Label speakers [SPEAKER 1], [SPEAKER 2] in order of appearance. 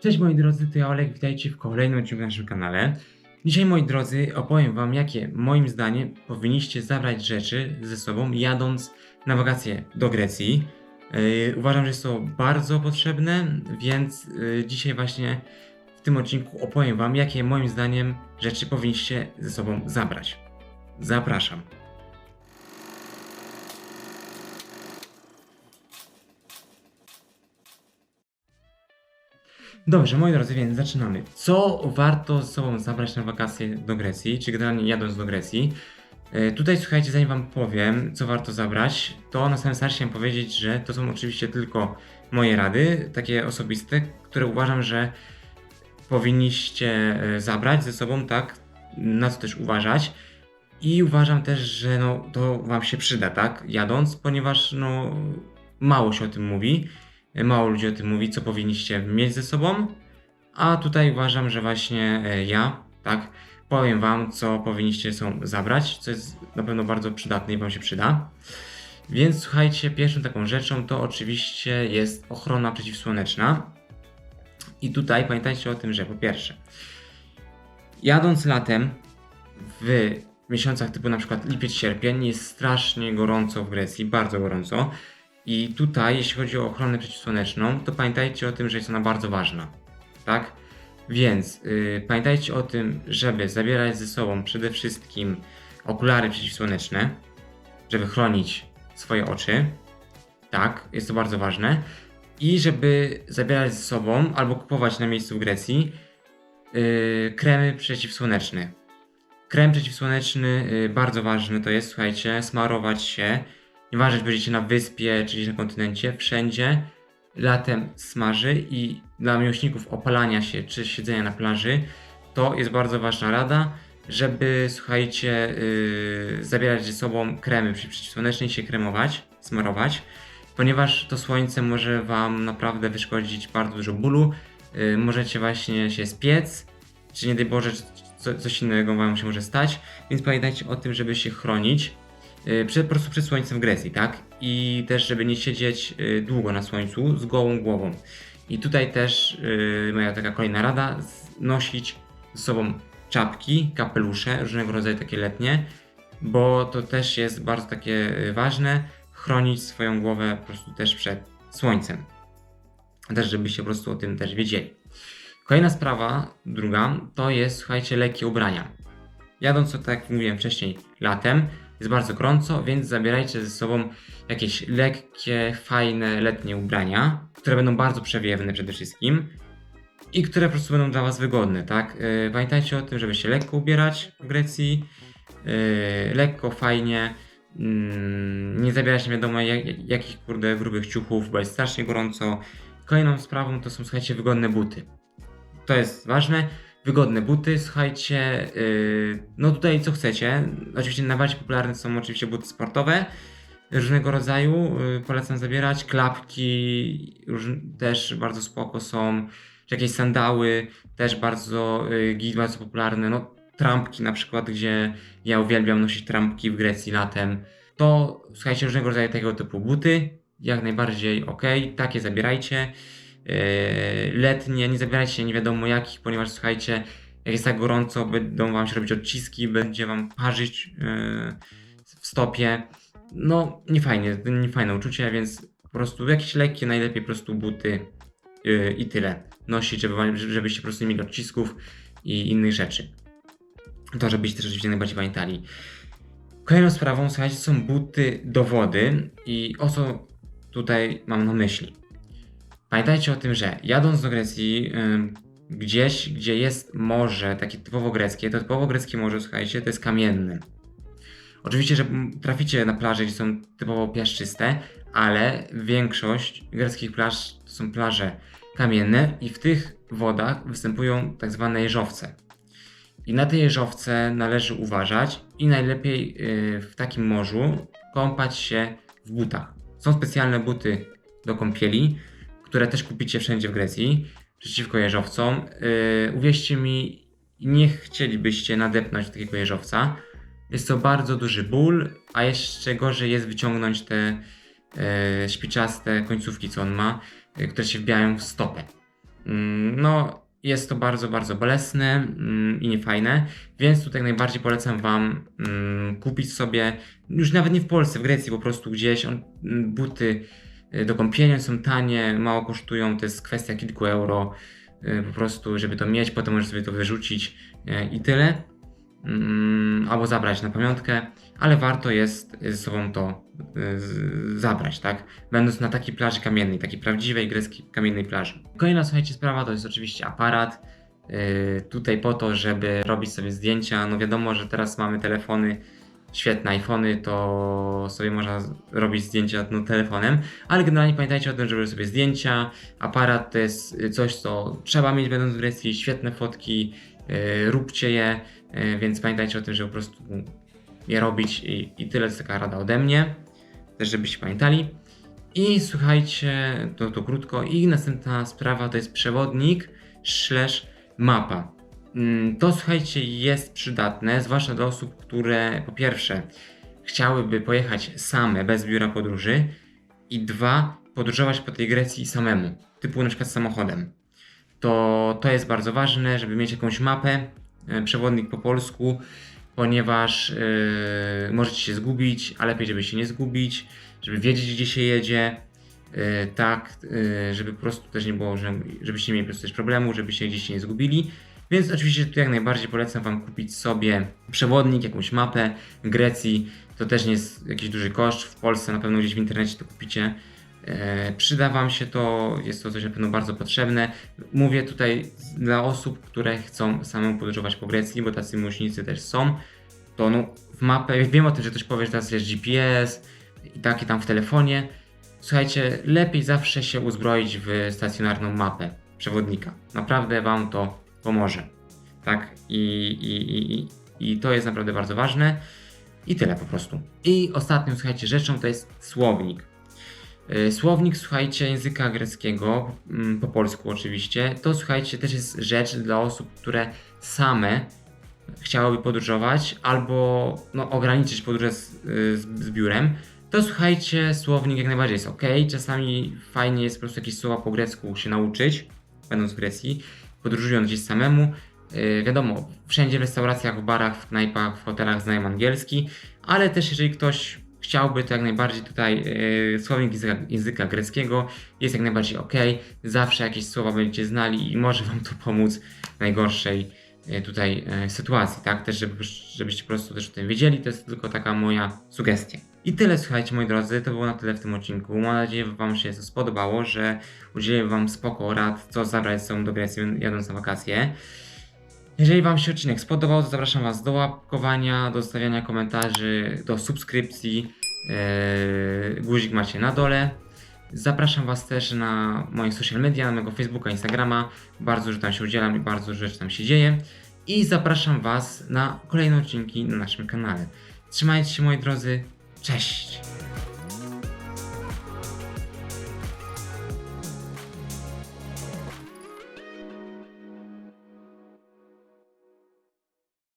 [SPEAKER 1] Cześć moi drodzy, to ja Olek, witajcie w kolejnym odcinku na naszym kanale. Dzisiaj moi drodzy opowiem wam jakie moim zdaniem powinniście zabrać rzeczy ze sobą jadąc na wakacje do Grecji. Yy, uważam, że jest to bardzo potrzebne, więc yy, dzisiaj właśnie w tym odcinku opowiem wam jakie moim zdaniem rzeczy powinniście ze sobą zabrać. Zapraszam. Dobrze, moi drodzy, więc zaczynamy. Co warto ze sobą zabrać na wakacje do Grecji, czy generalnie jadąc do Grecji? E, Tutaj słuchajcie, zanim wam powiem, co warto zabrać, to na samym starcie chciałem powiedzieć, że to są oczywiście tylko moje rady, takie osobiste, które uważam, że powinniście e, zabrać ze sobą, tak, na co też uważać. I uważam też, że no, to wam się przyda, tak, jadąc, ponieważ no, mało się o tym mówi. Mało ludzi o tym mówi, co powinniście mieć ze sobą. A tutaj uważam, że właśnie e, ja, tak, powiem Wam, co powinniście są zabrać, co jest na pewno bardzo przydatne i Wam się przyda. Więc słuchajcie, pierwszą taką rzeczą to oczywiście jest ochrona przeciwsłoneczna. I tutaj pamiętajcie o tym, że po pierwsze, jadąc latem w miesiącach typu na przykład lipiec, sierpień jest strasznie gorąco w Grecji, bardzo gorąco. I tutaj, jeśli chodzi o ochronę przeciwsłoneczną, to pamiętajcie o tym, że jest ona bardzo ważna. Tak? Więc yy, pamiętajcie o tym, żeby zabierać ze sobą przede wszystkim okulary przeciwsłoneczne, żeby chronić swoje oczy. Tak, jest to bardzo ważne. I żeby zabierać ze sobą albo kupować na miejscu w Grecji yy, kremy przeciwsłoneczne. Krem przeciwsłoneczny yy, bardzo ważny to jest, słuchajcie, smarować się Nieważne, czy będziecie na wyspie, czy gdzieś na kontynencie, wszędzie latem smaży i dla miłośników opalania się, czy siedzenia na plaży, to jest bardzo ważna rada, żeby, słuchajcie, yy, zabierać ze sobą kremy przeciwsłoneczne i się kremować, smarować, ponieważ to słońce może Wam naprawdę wyszkodzić bardzo dużo bólu, yy, możecie właśnie się spiec, czy nie daj Boże, co, coś innego Wam się może stać, więc pamiętajcie o tym, żeby się chronić, po prostu przed słońcem w Grecji, tak? I też, żeby nie siedzieć y, długo na słońcu z gołą głową. I tutaj też y, moja taka kolejna rada, z- nosić ze sobą czapki, kapelusze, różnego rodzaju takie letnie, bo to też jest bardzo takie y, ważne, chronić swoją głowę po prostu też przed słońcem. Też, żebyście po prostu o tym też wiedzieli. Kolejna sprawa, druga, to jest, słuchajcie, lekkie ubrania. Jadąc, tak jak mówiłem wcześniej, latem jest bardzo gorąco, więc zabierajcie ze sobą jakieś lekkie, fajne letnie ubrania, które będą bardzo przewiewne przede wszystkim i które po prostu będą dla Was wygodne, tak? Yy, Pamiętajcie o tym, żeby się lekko ubierać w Grecji, yy, lekko, fajnie, mm, nie zabierać nie wiadomo jak, jakich kurde grubych ciuchów, bo jest strasznie gorąco. Kolejną sprawą to są, słuchajcie, wygodne buty. To jest ważne. Wygodne buty, słuchajcie, yy, no tutaj co chcecie. Oczywiście najbardziej popularne są oczywiście buty sportowe różnego rodzaju. Yy, polecam zabierać. Klapki róż, też bardzo spoko są. Czy jakieś sandały też bardzo, yy, git, bardzo popularne. No trampki na przykład, gdzie ja uwielbiam nosić trampki w Grecji latem. To słuchajcie, różnego rodzaju tego typu buty. Jak najbardziej ok, takie zabierajcie. Yy, letnie, nie zabierajcie się nie wiadomo jakich, ponieważ słuchajcie, jak jest tak gorąco, będą wam się robić odciski, będzie wam parzyć yy, w stopie. No, nie fajnie, nie fajne uczucie, więc po prostu jakieś lekkie, najlepiej po prostu buty yy, i tyle. Nosić, żeby, żebyście po prostu nie mieli odcisków i innych rzeczy. To, żebyście też oczywiście najbardziej pamiętali. Kolejną sprawą, słuchajcie, są buty do wody i o co tutaj mam na myśli. Pamiętajcie o tym, że jadąc do Grecji, gdzieś, gdzie jest morze, takie typowo greckie, to typowo greckie morze, słuchajcie, to jest kamienne. Oczywiście, że traficie na plaże, gdzie są typowo piaszczyste, ale większość greckich plaż to są plaże kamienne i w tych wodach występują tak zwane jeżowce. I na te jeżowce należy uważać i najlepiej yy, w takim morzu kąpać się w butach. Są specjalne buty do kąpieli, które też kupicie wszędzie w Grecji przeciwko jeżowcom. Yy, uwierzcie mi, nie chcielibyście nadepnąć takiego jeżowca. Jest to bardzo duży ból, a jeszcze gorzej jest wyciągnąć te yy, końcówki, co on ma, yy, które się wbijają w stopę. Mm, no jest to bardzo, bardzo bolesne mm, i niefajne, więc tutaj najbardziej polecam Wam mm, kupić sobie, już nawet nie w Polsce, w Grecji po prostu gdzieś, on, buty do kąpienia są tanie, mało kosztują, to jest kwestia kilku euro, y, po prostu, żeby to mieć, potem możesz sobie to wyrzucić y, i tyle, Mm, albo zabrać na pamiątkę, ale warto jest ze sobą to y, zabrać, tak? Będąc na takiej plaży kamiennej, takiej prawdziwej greckiej kamiennej plaży. Kolejna, słuchajcie, sprawa to jest oczywiście aparat. Tutaj po to, żeby robić sobie zdjęcia. No wiadomo, że teraz mamy telefony, świetne iPhony, to sobie można robić zdjęcia no, telefonem, ale generalnie pamiętajcie o tym, żeby sobie zdjęcia. Aparat to jest y, coś, co trzeba mieć będąc w Grecji, świetne fotki, yy, róbcie je, yy, więc pamiętajcie o tym, żeby po prostu je robić i, i tyle, jest taka rada ode mnie, też żebyście pamiętali. I słuchajcie, to, to krótko. I następna sprawa to jest przewodnik slash mapa. Mm, To słuchajcie, jest przydatne, zwłaszcza dla osób, które po pierwsze chciałyby pojechać same, bez biura podróży i dwa, podróżować po tej Grecji samemu, typu na przykład samochodem. To, to jest bardzo ważne, żeby mieć jakąś mapę, e, przewodnik po polsku, ponieważ e, możecie się zgubić, a lepiej, żeby się nie zgubić, żeby wiedzieć, gdzie się jedzie, e, tak, e, żeby po prostu też nie było, że, żebyście nie mieli po prostu też problemu, gdzieś się nie zgubili. Więc oczywiście tu jak najbardziej polecam Wam kupić sobie przewodnik, jakąś mapę Grecji. To też nie jest jakiś duży koszt. W Polsce na pewno gdzieś w internecie to kupicie. E, przyda Wam się to, jest to coś na pewno bardzo potrzebne. Mówię tutaj dla osób, które chcą samemu podróżować po Grecji, bo tacy miłośnicy też są. To no, w mapę, wiem o tym, że ktoś powie, że teraz jest GPS i tak i tam w telefonie. Słuchajcie, lepiej zawsze się uzbroić w stacjonarną mapę przewodnika. Naprawdę Wam to pomoże. Tak, i, i, i, i- to jest naprawdę bardzo ważne. I tyle po prostu. I ostatnią, słuchajcie, rzeczą to jest słownik. Yy, Słownik, słuchajcie, języka greckiego, mm, po polsku oczywiście, to słuchajcie, też jest rzecz dla osób, które same chciałyby podróżować albo no, ograniczyć podróże z, z, z biurem, to słuchajcie, słownik jak najbardziej jest ok. Czasami fajnie jest po prostu jakieś słowa po grecku się nauczyć, będąc w Grecji, podróżując gdzieś samemu. Yy, wiadomo, wszędzie w restauracjach, w barach, w knajpach, w hotelach znają angielski, ale też jeżeli ktoś chciałby, to jak najbardziej tutaj yy, słownik języka, języka greckiego jest jak najbardziej ok. Zawsze jakieś słowa będziecie znali i może Wam to pomóc w najgorszej yy, tutaj yy, sytuacji, tak? Też żeby, żebyście po prostu też o tym wiedzieli, to jest tylko taka moja sugestia. I tyle, słuchajcie, moi drodzy, to było na tyle w tym odcinku. Mam nadzieję, że Wam się to spodobało, że udzieliłem Wam spoko rad, co zabrać sobą do Grecji, jadąc na wakacje. Jeżeli Wam się odcinek spodobał, to zapraszam Was do łapkowania, do zostawiania komentarzy, do subskrypcji. Yy, guzik macie na dole. Zapraszam Was też na moje social media, na mojego Facebooka, Instagrama. Bardzo dużo tam się udzielam i bardzo dużo rzeczy tam się dzieje. I zapraszam Was na kolejne odcinki na naszym kanale. Trzymajcie się moi drodzy. Cześć!